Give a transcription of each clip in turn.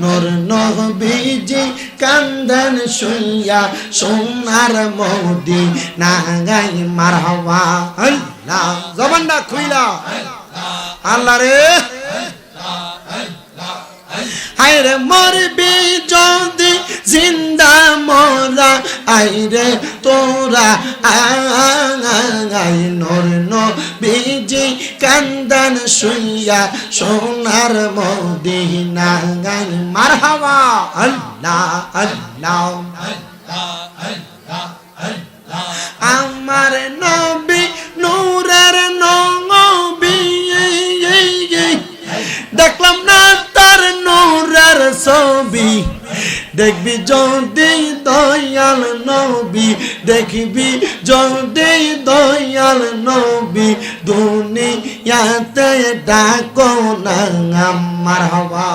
নর নবীজি কান্দন শুইয়া সোনার মৌদি নাগাই মারহাওয়া আল্লাহ জবানটা খুইলা। আল্লাহ রে। হায়রে মরবি যদি জিন্দা মোরা, আইরে তোরা আই নর নবীজি কান্দন শুইয়া সোনার মদিনা গাই মারহাবা আল্লাহ আল্লাহ। আমার নবী যদি দয়াল নবী, দেখবি যদি দয়াল নবী, দুনিয়াতে ডাকো না আমার হওয়া।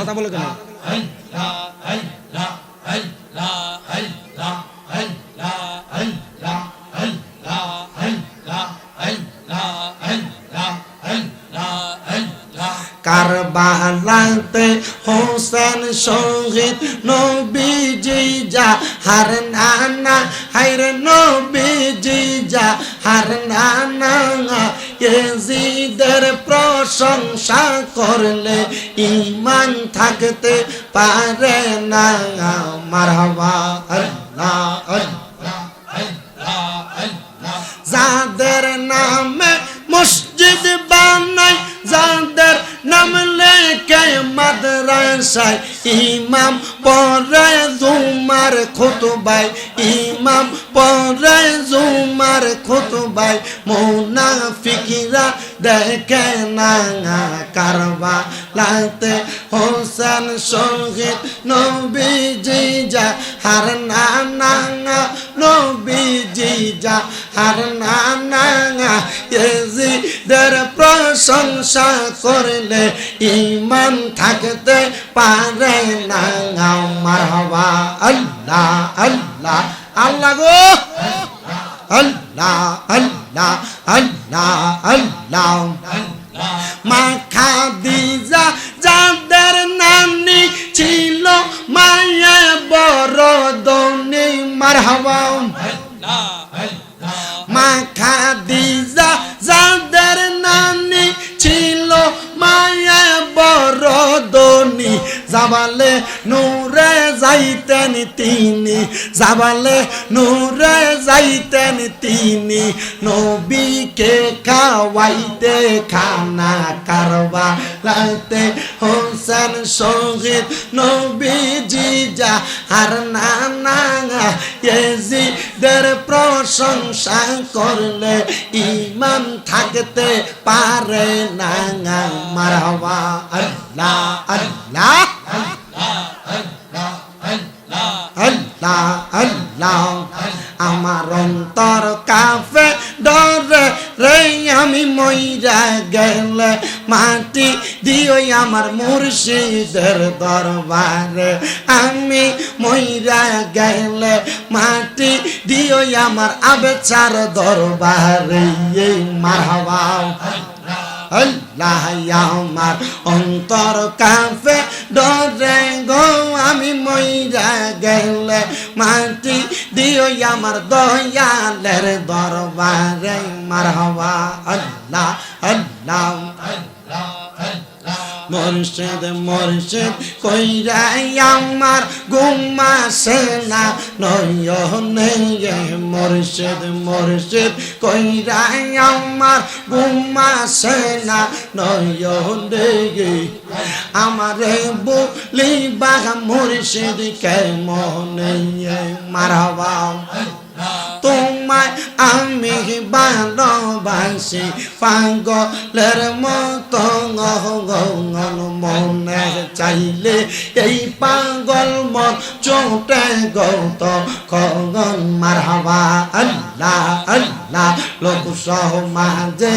কথা বলো কেন? কারবালাতে হোসেন শহীদ নবীজি যা হার নানা হাইর নবীজি যা হার নানা এজিদের প্রশংসা করলে ইমান থাকতে পারে না। মারহাবা আল্লাহ। যাদের নামে মসজিদ বানাই, যাদের নাম লেখে মাদ্রাসায় ইমাম পরে জুমার খুতবাই ইমাম পরে জুমার খুতবাই মুনাফিকিরা দেখে না কারবা লাতে হোসেন শহীদ নবীজি যা হার না নবীজি যা হার না এজিদের প্রশংসা করলে ইমান থাকতে পারে না হওয়া আল্লাহ আল্লাহ আল্লাহ গো, আল্লাহ আল্লাহ। আল্লাহ আল্লাহ মা খাদিজা যাদের নানি ছিল মায়া বড় দনি মারহাবা মা খাদিজা যাইতেন তিনি। যাবালে নূরে যাইতেন তিনি। নবীকে খাওয়াইতে খানা কারবা লাইতে হোসেন শহীদ নবীজি যা আর না না এজিদের প্রশংসা করলে ইমান থাকতে পারে না। মারহাবা আল্লাহ আল্লাহ। আল্লাহ আমার অন্তর কাফে ডরে রে, আমি মইরা গেলে মাটি দিও আমার মুর্শিদের দরবারে। আমি মইরা গেলে মাটি দিও আমার আবেচার দরবারে। মারহাবা। আল্লাহ আমার অন্তর কাফে ডরে গো আমি মইরা গেলে, মাটি দিও আমার দয়ালের দরবারে। মারহাবা, আল্লাহ আল্লাহ মুর্শিদ মুর্শিদ কইরাই আমার গুমা সেনা নয়নে মুর্শিদ মুর্শিদ কইরাই আমার গুমা সেনা নয়নে আমারে বলি বাগা মুর্শিদ কে মনে মারহাবা তোমায় আমি ভালোবাসি পাগলের মতো মনে চাইলে এই পাগল মন চোটে গৌত খগন মারহাবা আল্লাহ লোক সমাজে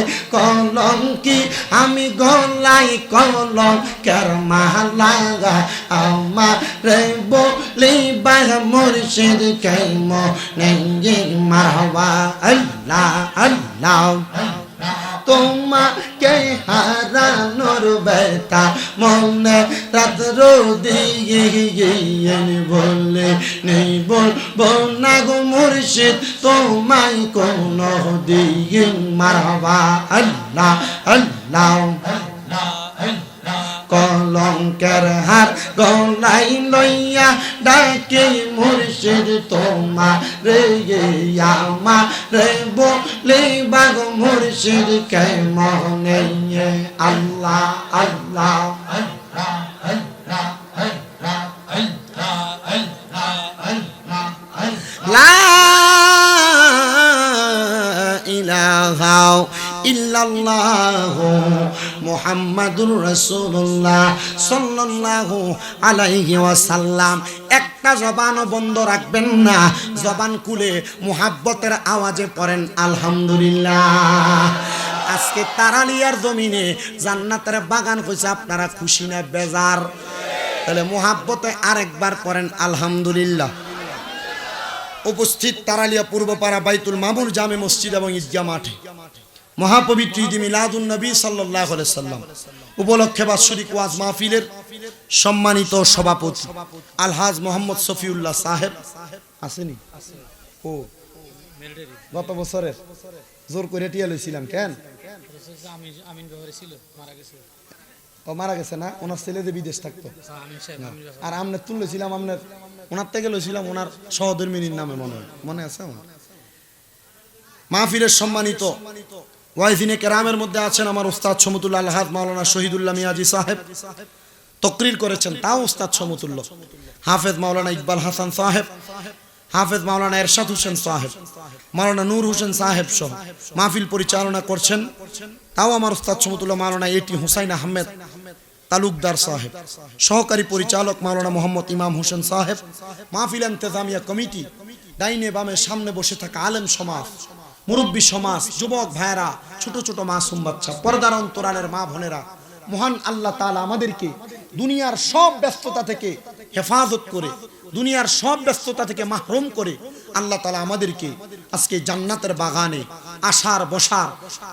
কি আমি গলাই কলম কের মালা আমার বলি বাহ মুর্শিদ দিয়ে মারহাবা? আল্লাহ আল্লাহ। তোমাকে হারানোর বেতা মনে রাত দিয়ে বলে নেই বলব না গো মুর্শিদ, তোমায় কোন দিয়ে মারবা। আল্লাহ আল্লাহ। কলঙ্কের হার গলাই লইয়া ডাকে, মুর্শিদ তোমা রে আমা রে। বলে, বাগ মুর্শিদ কে মনে আল্লাহ আল্লাহ। লা ইলাহা ইল্লাল্লাহ মুহাম্মাদুর রাসূলুল্লাহ সাল্লাল্লাহু আলাইহি ওয়াসাল্লাম। একটা জবানও বন্ধ রাখবেন না। জবান কুলে মুহাব্বতের আওয়াজে পড়েন, আলহামদুলিল্লাহ। আজকে তারালিয়ার জমিনে জান্নাতের বাগান হয়েছে, আপনারা খুশি না বেজার? তাহলে মুহাব্বতে আরেকবার পড়েন, আলহামদুলিল্লাহ। উপস্থিত তারালিয়া পূর্বপাড়া বাইতুল মামুর জামে মসজিদ এবং ঈদগাহ মাঠে। মহাপবিত্র ঈদ মিলাদুন নবী সাল্লাহ সাল্লাম। উপলক্ষে বাৎসরিক ওয়াজ মাহফিলের সম্মানিত সভাপতি আলহাজ মোহাম্মদ সফিউল্লাহ সাহেব। আসেনি? ও, গত বছরের। জোর করে টিয়া কেন? ও, মারা গেছে না? ওনার ছেলে যে বিদেশ থাকতো। আর আমনে তুললেছিলাম আপনার ওনার থেকে লইছিলাম, ওনার সহধর্মিনীর নামে মনে হয়। মনে আছে আমার? মাহফিলের সম্মানিত ওয়াইফিনে কেরামের মধ্যে আছেন আমার ওস্তাদ সমতুল্লাহ আলহাদ মাওলানা শহীদুল্লাহ মিয়াজি সাহেব। তকরির করেছেন, তাও ওস্তাদ সমতুল্য হাফেজ মাওলানা ইকবাল হাসান সাহেব, হাফেজ মাওলানা এরশাদ হোসেন সাহেব, মাওলানা নূর হোসেন সাহেব সহ মাহফিল পরিচালনা করছেন, তাও আমার ওস্তাদ সমতুল্লাহ মাওলানা এটি হুসাইন আহমেদ তালুকদার সাহেব। সহকারী পরিচালক মাওলানা মোহাম্মদ ইমাম হোসেন সাহেব। মাহফিল ইন্তেজামিয়া কমিটি, ডাইনে বামে সামনে বসে থাকা আলেম সমাজ। মুরব্বী সমাজ, যুবক ভাইয়েরা, ছোট ছোট মাসুম বাচ্চা, পর্দার অন্তরালের মা বোনেরা, মহান আল্লাহ তাআলা আমাদেরকে দুনিয়ার সব ব্যস্ততা থেকে হেফাজত করে, দুনিয়ার সব ব্যস্ততা থেকে মাহরুম করে আল্লাহ তাআলা আমাদেরকে আজকে জান্নাতের বাগানে আসার, বসার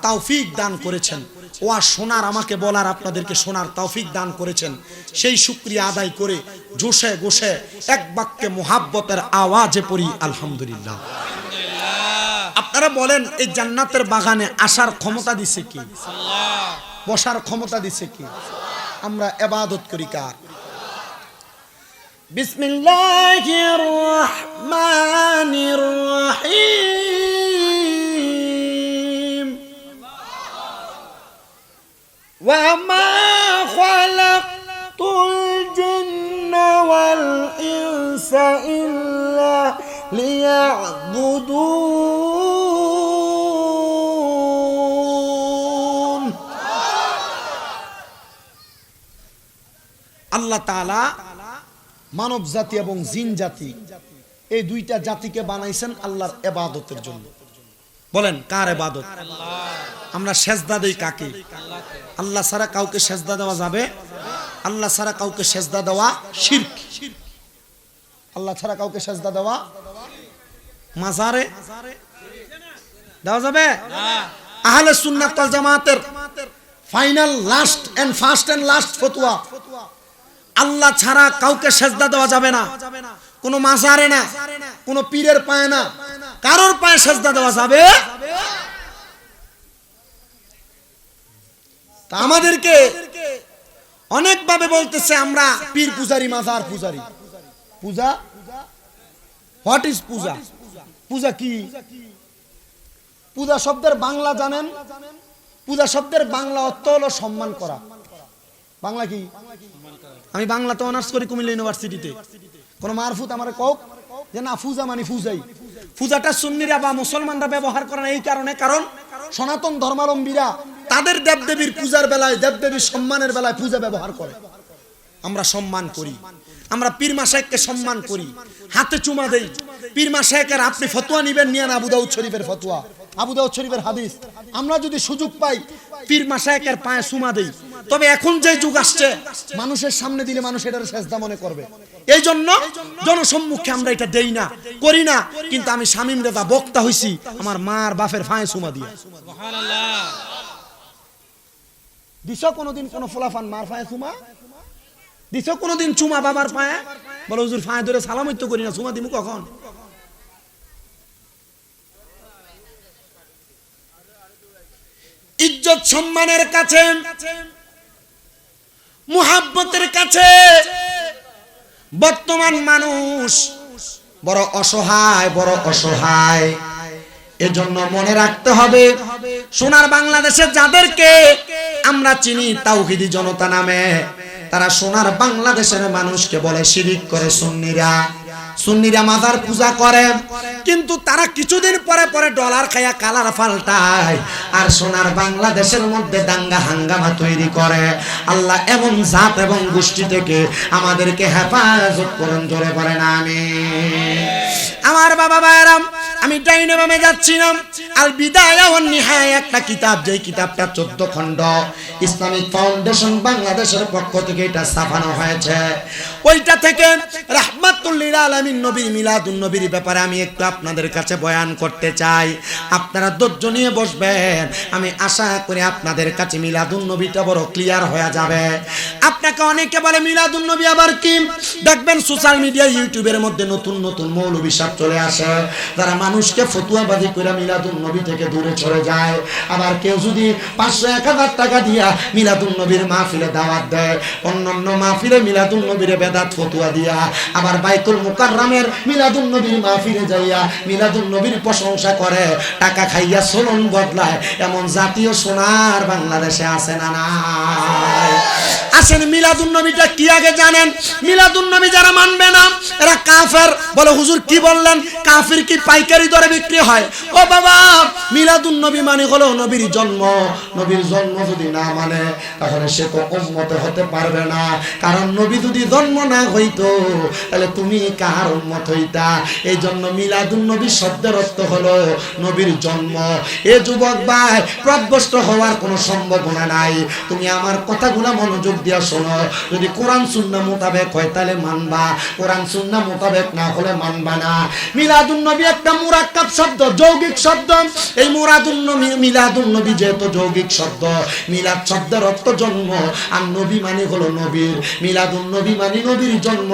তৌফিক দান করেছেন। ওয়া শোনার আমাকে বলার আপনাদেরকে শোনার তৌফিক দান করেছেন। সেই শুক্রিয়া আদায় করে জোশে গোসে এক বাক্যে মোহাব্বতের আওয়াজে পড়ি, আলহামদুলিল্লাহ। আপনারা বলেন এই জান্নাতের বাগানে আসার ক্ষমতা দিছে কি বসার ক্ষমতা দিছে কি আমরা এবাদত করি কার বিসমিল্লাহির রহমানির রহিম وما خلقت الجن والإنس إلا ليعبدون আল্লাহ তাআলা মানব জাতি এবং জিন জাতি এই দুইটা জাতিকে বানাইছেন আল্লাহর এবাদতের জন্য। বলেন, কার এবাদত? আমরা সেজদা দেই কাকে? আল্লাহ ছাড়া কাউকে সেজদা দেওয়া যাবে? আল্লাহ ছাড়া কাউকে সেজদা দেওয়া শিরক। আল্লাহ ছাড়া কাউকে সেজদা দেওয়া মাজারে দেওয়া যাবে? আহলে সুন্নাত জামাতের final last end first end last ফতোয়া। আল্লাহ ছাড়া কাউকে সেজদা দেওয়া যাবে না। কোনো মাজারে না, কোনো পীরের পায়ে না। কারোর পায়ে সেজদা দেওয়া যাবে? আমাদেরকে অনেকভাবে বলতেছে আমরা পীর পূজারি, মাজার পূজারি। পূজা? হোয়াট ইজ পূজা? পূজা কি? পূজা শব্দের বাংলা জানেন? পূজা শব্দের বাংলা অর্থ হলো সম্মান করা। বাংলা কি? আমি বাংলাতে অনার্স করি কুমিল্লা ইউনিভার্সিটিতে কোন মারফুত আমার কক যে না, ফুজা মানে ফুজাই। ফুজাটা সুন্নিরা বা মুসলমানরা ব্যবহার করে না এই কারণে, কারণ সনাতন ধর্মাবলম্বীরা তাদের দেবদেবীর পূজার বেলায়, দেবদেবীর সম্মানের বেলায় পূজা ব্যবহার করে। আমরা সম্মান করি। আমরা পীর মাসাইককে সম্মান করি। হাতে চুমা দেই। পীর মাসাইকের আপনি ফতোয়া নিবেন, নিয়ে না আবু দাউদ শরীফের ফতোয়া। আবু দাউদ শরীফের হাদিস। আমরা যদি সুযোগ পাই, পীর মাসাইকের পায়ে চুমা দেই। তবে এখন যে যুগ আসছে মানুষের সামনে দিলে মানুষ এটার সেজদা মনে করবে। এই জন্য জনসম্মুখে আমরা এটা দেই না করি না। কিন্তু আমি স্বামীম রেদা বক্তা হইছি আমার মার বাপের ফাঁয়ে সুমা দিয়ে। দিছ কোনোদিন কোন ফোলাফান মার ফাঁয়ে সুমা? দিছ কোনোদিন চুমা বাবার পায়ে বলে হুজুর ফাঁয়ে ধরে সালামই তো করি না চুমা দিমু কখন? ইজ্জত সম্মানের কাছে মুহাব্বতের কাছে। বর্তমান মানুষ বড় অসহায় বড় অসহায়। এজন্য মনে রাখতে হবে, সোনার বাংলাদেশে যাদেরকে আমরা চিনি, তাওহিদি জনতা নামে, তারা সোনার বাংলাদেশের মানুষকে বলে শিরিক করে সুন্নিরা। সুন্নিরা মাজার পূজা করে। কিন্তু তারা কিছুদিন পরে পরে ডলার খায়া কালার পাল্টায় আর সোনার বাংলাদেশের মধ্যে দাঙ্গা হাঙ্গামা তৈরি করে। আল্লাহ এমন জাত এবং গোষ্ঠী থেকে আমাদেরকে হেফাজত করুন, জোরে না আমি আমার বাবা ভাইরাম আমি ডাইনে বামে যাচ্ছিলাম আল বিদায়া নিহায়া, একটা কিতাব, যেই কিতাবটা 14 খণ্ড। ইসলামিক ফাউন্ডেশন বাংলাদেশের পক্ষ থেকে এটা ছাপানো হয়েছে। ওইটা থেকে রাহমাতুল লিল আলামিন নবী মিলাদুন নবীর ব্যাপারে আমি একটু আপনাদের কাছে বয়ান করতে চাই। আপনারা ধৈর্য নিয়ে বসবেন। আমি আশা করি আপনাদের কাছে মিলাদুন নবীটা বড় ক্লিয়ার হয়ে যাবে। আপনাকে অনেকে বলে, মিলাদুন নবী আবার কি? দেখবেন সোশ্যাল মিডিয়া ইউটিউবের মধ্যে নতুন নতুন মৌলবী সাহেব চলে আসে। যারা মানুষকে ফতুয়াবাজি করে মিলাদুন নবী থেকে দূরে চলে যায়। আবার কেউ যদি পাঁচশো, এক হাজার টাকা দিয়া মিলাদুন নবীর মাহফিলে দাওয়াত দেয়, অন্যান্য মাহফিলে মিলাদুন নবীরে বেদাত ফতুয়া দিয়া, আবার বাইতুল মুকাররামের মিলাদুন নবীর মাহফিলে যাইয়া মিলাদুন নবীর প্রশংসা করে, টাকা খাইয়া চলন বদলায়। এমন জাতীয় সোনার বাংলাদেশে আছে না নাই? আসেন মিলাদুন নবীটা কি আগে জানেন? মিলাদুন নবী যারা মানবে না, এরা কাফের। বলে, হুজুর, কি বললেন? কাফির কি পাইকারি দরে বিক্রি হয়? ও বাবা মিলাদুন নবী মানে হলো নবীর জন্ম। নবীর জন্ম যদি না মানে তাহলে সে তো উম্মতে হতে পারবে না। কারণ নবী যদি জন্ম না হইতো, তাহলে তুমি কার উম্মত হইতা। এই জন্য মিলাদুন নবী শব্দের অর্থ হলো নবীর জন্ম। এ যুবক ভাই প্রদবষ্ট হওয়ার কোনো সম্ভাবনা নাই। তুমি আমার কথাগুলো মনোযোগ দিয়া শোনো। যদি কোরআন সুন্না মোতাবেক হয় তাহলে মানবা। কোরআন সুন্না মোতাবেক না হলে মানবা না। মিলাদুন নবী একটা মুরাক্কাব শব্দ, যৌগিক শব্দ। এই মুরাদুন নবী, মিলাদুন নবী যেহেতু যৌগিক শব্দ, মিলাদ শব্দের অর্থ জন্ম। আর নবী মানে হলো নবীর। মিলাদুন নবী মানে নবীর জন্ম।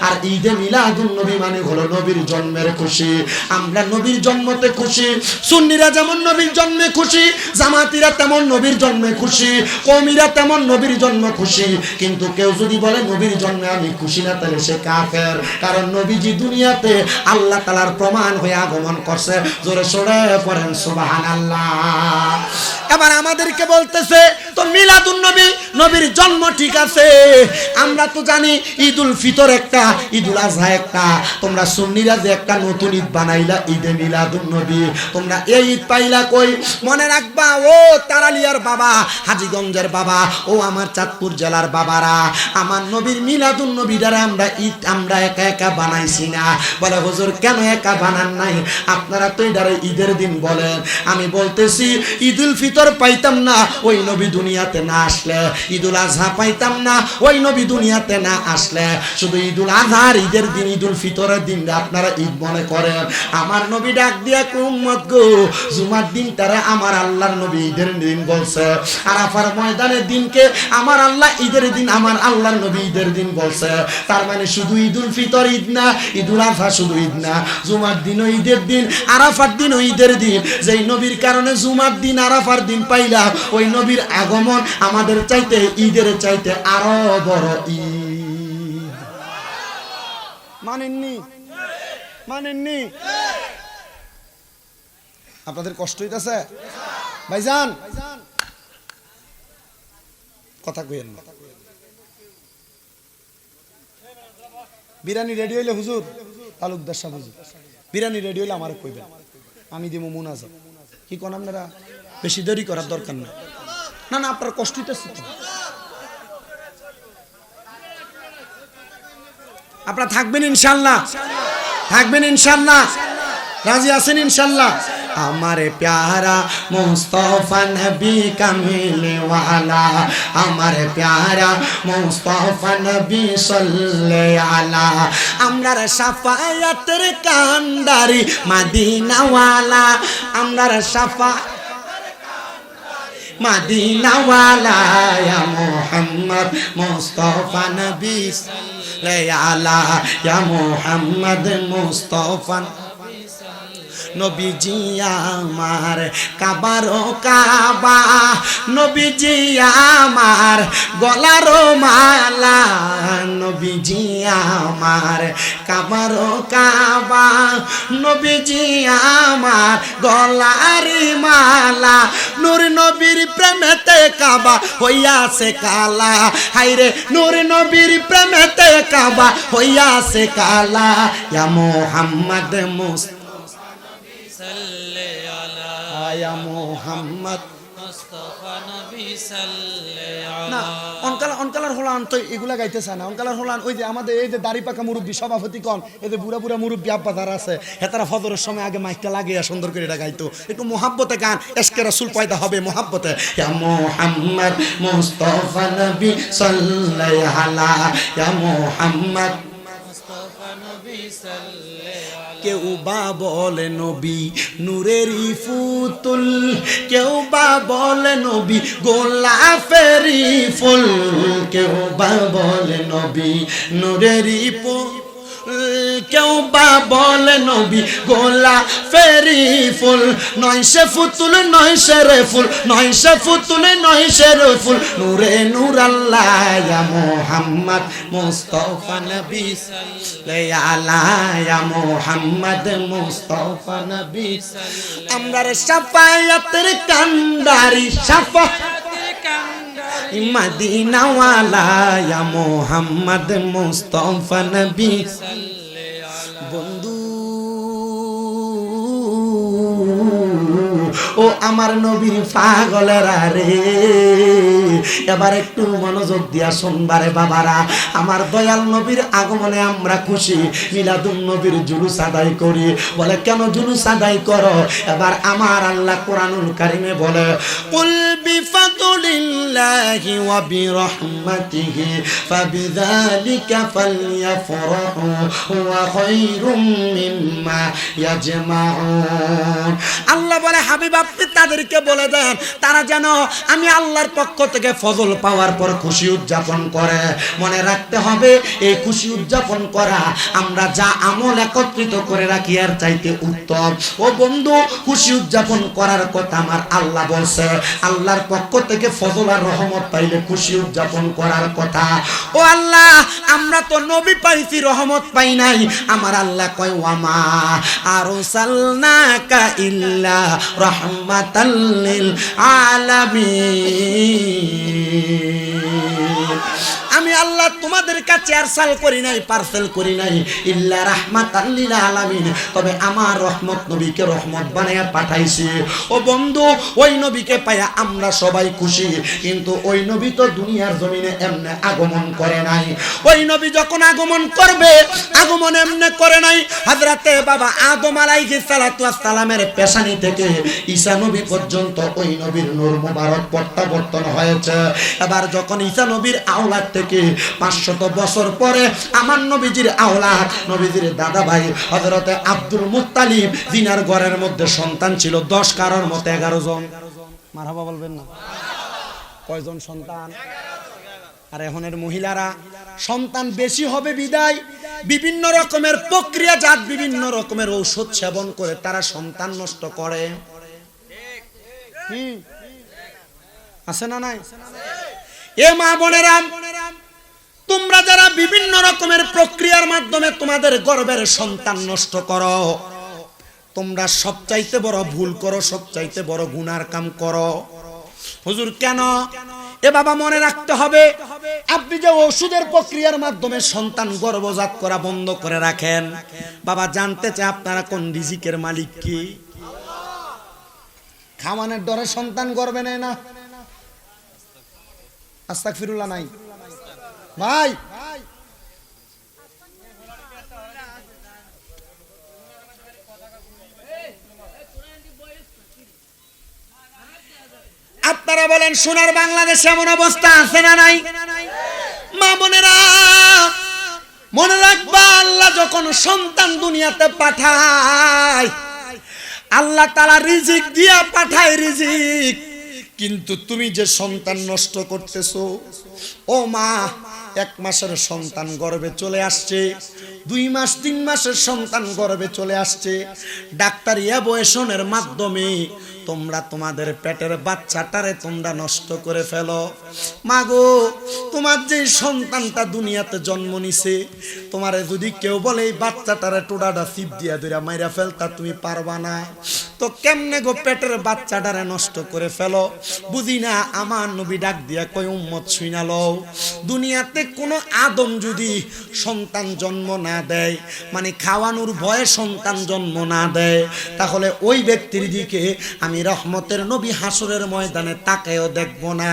আর ঈদে মিলাদুন নবী মানে হলো নবীর জন্মের খুশি। আমরা নবীর জন্মতে খুশি, সুন্নিরা যেমন নবীর জন্মে খুশি, জামাতিরা তেমন নবীর জন্মে খুশি কমিরা তেমন নবীর জন্ম খুশি। কিন্তু কেউ যদি বলে নবীর জন্মে আমি খুশি না, তাহলে সে কাফের। কারণ নবীজি দুনিয়াতে আল্লাহ তালার প্রমাণ হয়ে আগমন করছে। জোরে সরে পড়েন সুবাহান আল্লাহ এবার আমাদেরকে বলতেছে তো মিলাদুন নবী, নবীর জন্ম ঠিক আছে। আমরা তো জানি ঈদুল ফিতর একটা ঈদুল আজহা একটা। তোমরা সুন্নিরা যে একটা নতুন ঈদ বানাইলা, ঈদে মিলাদুন নবী। তোমরা এই ঈদ পাইলা কই? মনে রাখবা, ও তারালিয়ার বাবা, হাজিগঞ্জের বাবা, ও আমার চাঁদপুর জেলার বাবারা। আমার নবীর মিলাদুন নবীরা আমরা ঈদ, আমরা একা একা বানাইছি না। বলে, হুজুর, কেন একা বানান নাই? আপনারা তো এটারে ঈদের দিন বলেন। আমি বলতেছি, ঈদুল ফিতর পাইতাম না, ওই নবী দুনিয়াতে না আসলে। ঈদুল আজহা পাইতাম না, ওই নবী দুনিয়াতে না আসলে। শুধু ঈদুল আজহার ঈদের দিন ঈদুল ফিতরের দিন আপনারা ঈদ মনে করেন। আমার নবী ডাক দিয়া কুম্মত গো, জুমার দিন তারা আমার আল্লাহর নবী ঈদের দিন বলছে। আরাফার ময়দানের দিনকে আমার আল্লাহ ঈদের দিন, আমার আল্লাহর নবী ঈদের দিন বলছে। তার মানে শুধু ঈদুল ফিতর ঈদ না, ঈদুল আফা শুধু ঈদ না। জুমার দিনও ঈদের দিন, আরাফার দিনও ঈদের দিন। যেই নবীর কারণে জুমার দিন, আরাফার দিন পাইলাম, ওই নবীর আগমন আমাদের চাইতে, ঈদের চাইতে আরও বড় ঈদ। মানেননি। মানেননি। আপনাদের কষ্ট হইতেছে? ভাইজান। কথা কইেন না। বিরিয়ানি রেডি হইলে হুজুর, তালুকদার সাহেব হুজুর। বিরিয়ানি রেডি হইলে আমার কইবেন। আমি দিব মুনাজাত। কি কোন আপনারা? বেশি দেরি করার দরকার না না না, আপনার কষ্ট হইতেছে আপনারা থাকবেন ইনশাল্লাহ। থাকবেন ইনশাল্লাহ। রাজি আছেন ইনশাল্লাহ? আমার প্যারা মুস্তফা নবী কামিলে ওয়ালা। আমার প্যারা মুস্তফা নবী সাল্লে আলা। আমরার সাফায়াতের কান্ডারি মাদিনাওয়ালা। আমরার সাফা মদিনাওয়ালা ইয়া মুহাম্মদ মুস্তাফা নবী সাল্লাল্লাহু আলা ইয়া মুহাম্মদ মুস্তাফা নবীজি আমার, কাবারো কাবা। নবীজি আমার, গলারো মালা। নবীজি আমার, কাবারো কাবা। নবীজি আমার গলারি মালা। নূর নবীর প্রেমেতে কাবা হইয়াছে কালা। হাইরে নূর নবীর প্রেমেতে কাবা হইয়াছে কালা। ইয়া মোহাম্মদ মুস্তাফা সাল্লে আলা আয়া মোহাম্মদ। মুস্তাফা নবী সাল্লে না আলা। অনকালার অনকালার হলান তো এগুলা গাইতেছে না। অনকালার হলান ওই যে আমাদের এই যে দাড়ি পাকা মুরব্বী সভাপতি কন এই যে বুড়া বুড়া মুরব্বী আব্বা যারা আছে হেতারা ফজরের সময় আগে মাইকটা লাগিয়ে সুন্দর করে এটা গাইতো। একটু মোহাব্বতে গান এসকে রাসূল পয়দা হবে মোহাব্বতে। ইয়া মুহাম্মদ মুস্তাফা নবী সাল্লাল্লাহু আলা ইয়া মুহাম্মদ। মুস্তাফা নবী সাল্লে আলা কেউ বা বলে নবী নূরেরই ফুতুল কেউ বা বলে নবী গোলাপেরই ফুল। কেউ বা বলে নবী নূরেরই ফুল কেউ বা বলে নবী, গোলা ফেরি ফুল। নয় সে ফুতুল, নয় সে রে ফুল। নয় সে ফুতুল, নয় সে রে ফুল। নূরে নূর আল্লাহ মুহাম্মদ মুস্তাফা নবী আলা মুহাম্মদ মুস্তাফা নবী আমরা সাফায়াতের কান্ডারি সাফা মদিনাওয়ালা মুহাম্মদ মুস্তাফা নবী। বন্ধু, ও আমার নবীর পাগলেরা রে, এবার একটু মনোযোগ দিয়া শুনবারে বাবারা। আমার দয়াল নবীর আগমনে আমরা খুশি, মিলাদুন নবীর জুলুস আদায় করি। বলে, কেন জুলুস আদায় করো? এবার আমার আল্লাহ কোরআনুল কারিমে বলে ওয়া বিরহমাতিহি ফাবিযালিকা ফালইফরাহু হুয়া খায়রুম মিম্মা ইয়াজমাউন আল্লাহ বলে হাবিব আপনি তাদেরকে বলে দেন, তারা যেন আমি আল্লাহর পক্ষ থেকে ফজল পাওয়ার পর খুশি উদযাপন করে। মনে রাখতে হবে, এই খুশি উদযাপন করা আমরা যা আমল একত্রিত করে রাখি আর চাইতে উত্তম। ও বন্ধু, খুশি উদযাপন করার কথা আমার আল্লাহ বলছে। আল্লাহর পক্ষ থেকে ফজল আর রহমত পাইলে খুশি উদযাপন করার কথা। ও আল্লাহ, আমরা তো নবী পাইছি, রহমত পাই নাই। আমার আল্লাহ কয় ওয়ামা আরসালনাকা ইল্লা রাহমাতাল লিল আলামিন। আল্লাহ তোমাদের কাছে আরসাল করি নাই পার্সেল করি নাই। ইল্লা রাহমাত আল্লিল আলামিন। তবে আমার রহমত নবীকে রহমত বানায়া পাঠাইছি। ও বন্ধু, ওই নবীকে পায়া আমরা সবাই খুশি। কিন্তু ওই নবী তো দুনিয়ার জমিনে এমনে আগমন করে নাই। ওই নবী যখন আগমন করবে, আগমন এমনে করে নাই। হযরতে বাবা আদম আলাইহিস সালাতু সালামের পেশানি থেকে ঈসা নবী পর্যন্ত ওই নবীর নূর মুবারক প্রত্যাবর্তন হয়েছে। এবার যখন ঈসা নবীর আওলাদ থেকে পাঁচশত বছর পরে আমার নবীজির আওলাদ, নবীজির দাদা ভাই হজরতে আব্দুল দিনার ঘরের মধ্যে সন্তান ছিল, দশ কারোর মতো এগারো জন। বলবেন না? কয়জন সন্তান? আর এখনের মহিলারা? সন্তান বেশি হবে বিদায়। বিভিন্ন রকমের প্রক্রিয়া প্রক্রিয়াজাত বিভিন্ন রকমের ঔষধ সেবন করে তারা সন্তান নষ্ট করে। আছে না নাই? এ মা বোনেরা তোমরা যারা বিভিন্ন রকমের প্রক্রিয়ার মাধ্যমে তোমাদের গর্বের সন্তান নষ্ট করো। তোমরা সবচাইতে বড় ভুল করো, সবচাইতে বড় গুনার কাম করো। হুজুর, কেন? এ বাবা মনে রাখতে হবে, আপনি যে ওষুধের প্রক্রিয়ার মাধ্যমে সন্তান গর্ভজাত করা বন্ধ করে রাখেন, বাবা জানতে চায় আপনারা কোন রিজিকের মালিক কি? খাওয়ানোর ডরে সন্তান গর্বে নেয় না। আস্তাক ফিরুল্লাহ নাই। ভাই আপনারা বলেন, সোনার বাংলাদেশ এমন অবস্থা আছে না নাই? মা বোনেরা, মনে রাখবা, আল্লাহ যখন সন্তান দুনিয়াতে পাঠায়, আল্লাহ তারা রিজিক দিয়া পাঠায় রিজিক। কিন্তু তুমি যে সন্তান নষ্ট করতেছো, ও মা এক মাসের সন্তান গর্বে চলে আসছে, দুই মাস, তিন মাসের সন্তান গর্বে চলে আসছে। ডাক্তার অ্যাবয়েশনের মাধ্যমে তোমরা তোমাদের পেটের বাচ্চাটারে তোমরা নষ্ট করে ফেলো। মাগো, তোমার যে সন্তানটা দুনিয়াতে জন্ম নিছে, তোমারে যদি কেউ বলে, এই বাচ্চাটারে টোডাটা সিপ দিয়া ধরে মাইরা ফেলতা তুমি পারবা না। তো কেমনে গো পেটের বাচ্চাটারে নষ্ট করে ফেলো? বুঝি না, আমার নবী ডাক দিয়া কই উম্মত লও। দুনিয়াতে কোনো আদম যদি সন্তান জন্ম না দেয় মানে খাওয়ানোর ভয়ে সন্তান জন্ম না দেয়, তাহলে ওই ব্যক্তির দিকে আমি রহমতের নবী হাসরের ময়দানে তাকেও দেখব না।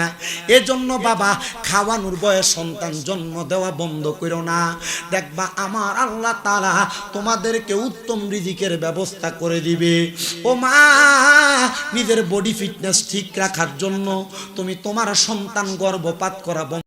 এজন্য বাবা, খাওয়ানোর বয়ে সন্তান জন্ম দেওয়া বন্ধ করো না। দেখবা, আমার আল্লাহ তারা তোমাদেরকে উত্তম রিজিকের ব্যবস্থা করে দিবে। ও মা নিজের বডি ফিটনেস ঠিক রাখার জন্য তুমি তোমার সন্তান গর্ভপাত করা